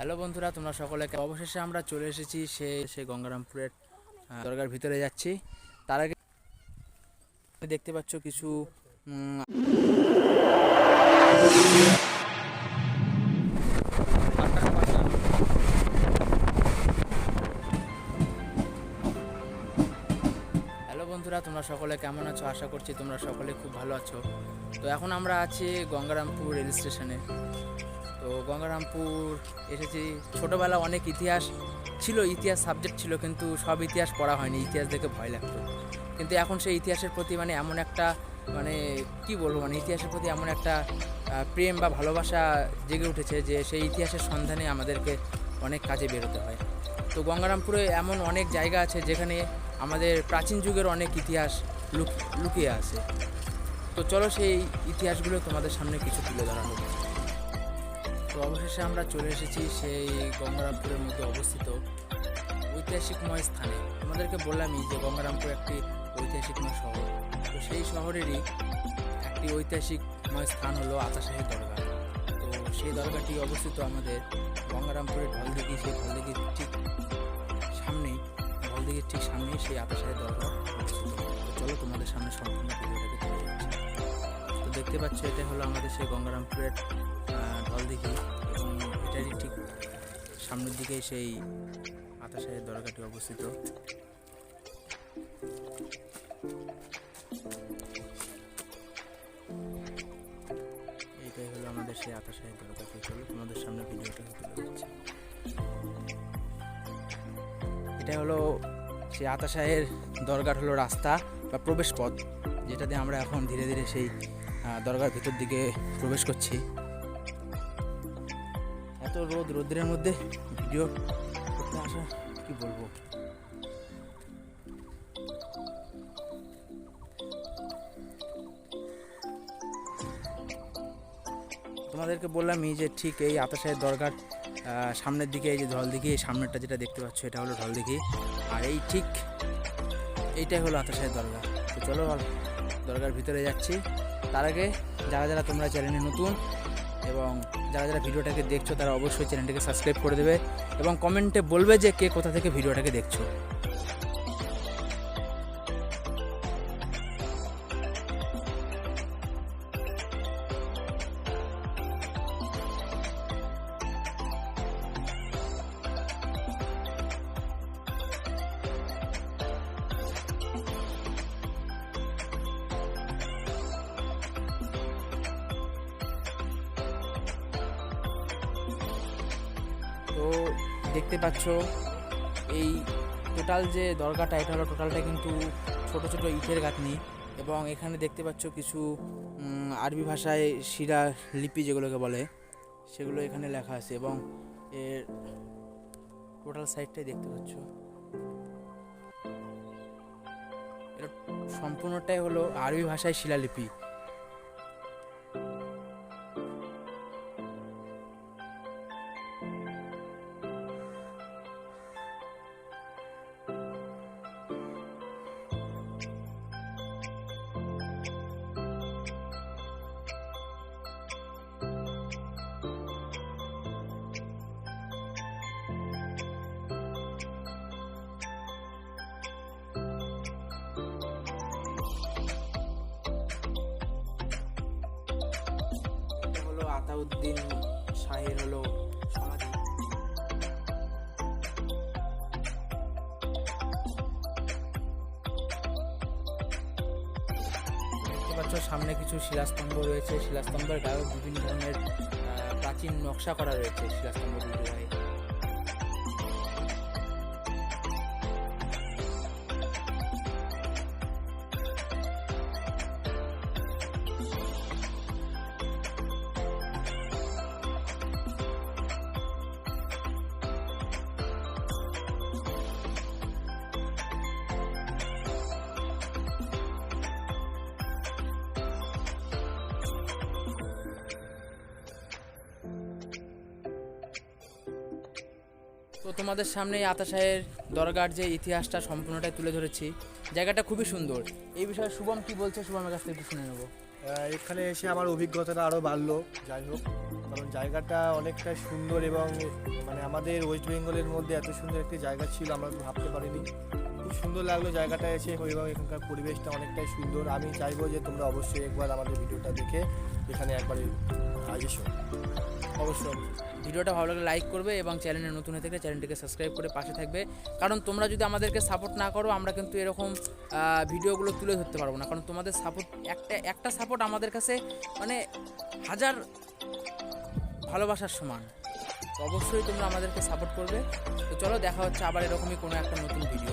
Hello বন্ধুরা, তোমরা সকলে অবশেষে আমরা চলে এসেছি সে সে গঙ্গারামপুরের দরগার ভিতরে যাচ্ছি। তার আগে দেখতে পাচ্ছ কিছু হ্যালো বন্ধুরা, তোমরা সকলে কেমন আছো? আশা করছি তোমরা সকলে খুব ভালো আছো। তো এখন আমরা আছি গঙ্গারামপুর রেল স্টেশনে। তো গঙ্গারামপুর এসেছি। ছোটোবেলা অনেক ইতিহাস ছিল, ইতিহাস সাবজেক্ট ছিল, কিন্তু সব ইতিহাস পড়া হয়নি, ইতিহাস দেখে ভয় লাগতো। কিন্তু এখন সেই ইতিহাসের প্রতি মানে এমন একটা মানে কি বলব মানে ইতিহাসের প্রতি এমন একটা প্রেম বা ভালোবাসা জেগে উঠেছে যে সেই ইতিহাসের সন্ধানে আমাদেরকে অনেক কাজে বেরোতে হয়। তো গঙ্গারামপুরে এমন অনেক জায়গা আছে যেখানে আমাদের প্রাচীন যুগের অনেক ইতিহাস লুক- লুকিয়ে আছে। তো চলো সেই ইতিহাসগুলো তোমাদের সামনে কিছু তুলে ধরা হোক। তো অবশেষে আমরা চলে এসেছি সেই গঙ্গারামপুরের মধ্যে অবস্থিত ঐতিহাসিকময় স্থানে। তোমাদেরকে বললামই যে গঙ্গারামপুর একটি ঐতিহাসিকময় শহর। তো সেই শহরেরই একটি ঐতিহাসিকময় স্থান হলো আতাশাহী দরগা। তো সেই দরগাটি অবস্থিত আমাদের গঙ্গারামপুরের ঢলদিঘি, সেই ঢলদিঘির ঠিক সামনেই, ঢলদিঘির ঠিক সামনেই সেই আতাশাহী দরগা অবস্থিত। দেখতে পাচ্ছ এটা হলো আমাদের সেই গঙ্গারামপুরের ঢলদিঘি এবং এটারই ঠিক সামনের দিকেই সেই আতাশাহের দরগাটি অবস্থিত। এইটাই হলো আমাদের সেই আতাশাহের দরগাটি। চলো, তোমাদের সামনে ভিডিওটা তুলে দিচ্ছি এটা হলো সেই আতাশাহের দরগার হলো রাস্তা বা প্রবেশ পথ, যেটা দিয়ে আমরা এখন ধীরে ধীরে সেই দরগার ভিতর দিকে প্রবেশ করছি। এত রোদ রোদ্রের মধ্যে ভিডিও করতে আসা, কি বলব? তোমাদেরকে বললামই যে ঠিক এই আতাশাহের দরগার সামনের দিকে, এই যে ঢলদিঘি এই সামনেরটা যেটা দেখতে পাচ্ছ, এটা হলো ঢলদিঘি আর এই ঠিক এইটাই হলো আতাশাহের দরগা। তো চলো দরগার ভিতরে যাচ্ছি। তার আগে যারা যারা তোমরা চ্যানেলে নতুন এবং যারা যারা ভিডিওটাকে দেখছ, তারা অবশ্যই চ্যানেলটাকে সাবস্ক্রাইব করে দেবে এবং কমেন্টে বলবে যে কে কোথা থেকে ভিডিওটাকে দেখছ। তো দেখতে পাচ্ছ, এই টোটাল যে দরগাটা, এটা হলো টোটালটা কিন্তু ছোট ছোট ইটের গাঁথনি এবং এখানে দেখতে পাচ্ছ কিছু আরবি ভাষায় শিরা লিপি যেগুলোকে বলে, সেগুলো এখানে লেখা আছে এবং এর টোটাল সাইডটাই দেখতে পাচ্ছ। সম্পূর্ণটাই হলো আরবি ভাষায় শিলালিপি। হলো আতাউদ্দিন শাহের হলো সমাধি সামনে কিছু শিলাস্তম্ভ রয়েছে। শিলাস্তম্ভের গায়ে বিভিন্ন ধরনের প্রাচীন নকশা করা রয়েছে শিলাস্তম্ভগুলির গায়ে তো তোমাদের সামনে আতাশাহের দরগার যে ইতিহাসটা সম্পূর্ণটাই তুলে ধরেছি। জায়গাটা খুবই সুন্দর। এই বিষয়ে শুভম কি বলছে শুভমের কাছ থেকে শুনে নেব। এখানে এসে আমার অভিজ্ঞতাটা আরও বাড়লো, যাই হোক। কারণ জায়গাটা অনেকটা সুন্দর এবং মানে আমাদের ওয়েস্ট বেঙ্গলের মধ্যে এত সুন্দর একটি জায়গা ছিল, আমরা ভাবতে পারিনি। খুব সুন্দর লাগল জায়গাটা এসে এবং এখানকার পরিবেশটা অনেকটাই সুন্দর। আমি চাইব যে তোমরা অবশ্যই একবার আমাদের ভিডিওটা দেখে এখানে একবার এসো। অবশ্যই ভিডিওটা ভালো লাগলে লাইক করবে এবং চ্যানেলে নতুন হয়ে থাকলে চ্যানেলটিকে সাবস্ক্রাইব করে পাশে থাকবে। কারণ তোমরা যদি আমাদেরকে সাপোর্ট না করো, আমরা কিন্তু এরকম ভিডিওগুলো তুলে ধরতে পারব না। কারণ তোমাদের সাপোর্ট একটা একটা সাপোর্ট আমাদের কাছে মানে হাজার ভালোবাসার সমান। অবশ্যই তোমরা আমাদেরকে সাপোর্ট করবে। তো চলো, দেখা হচ্ছে আবার এরকমই কোনো একটা নতুন ভিডিও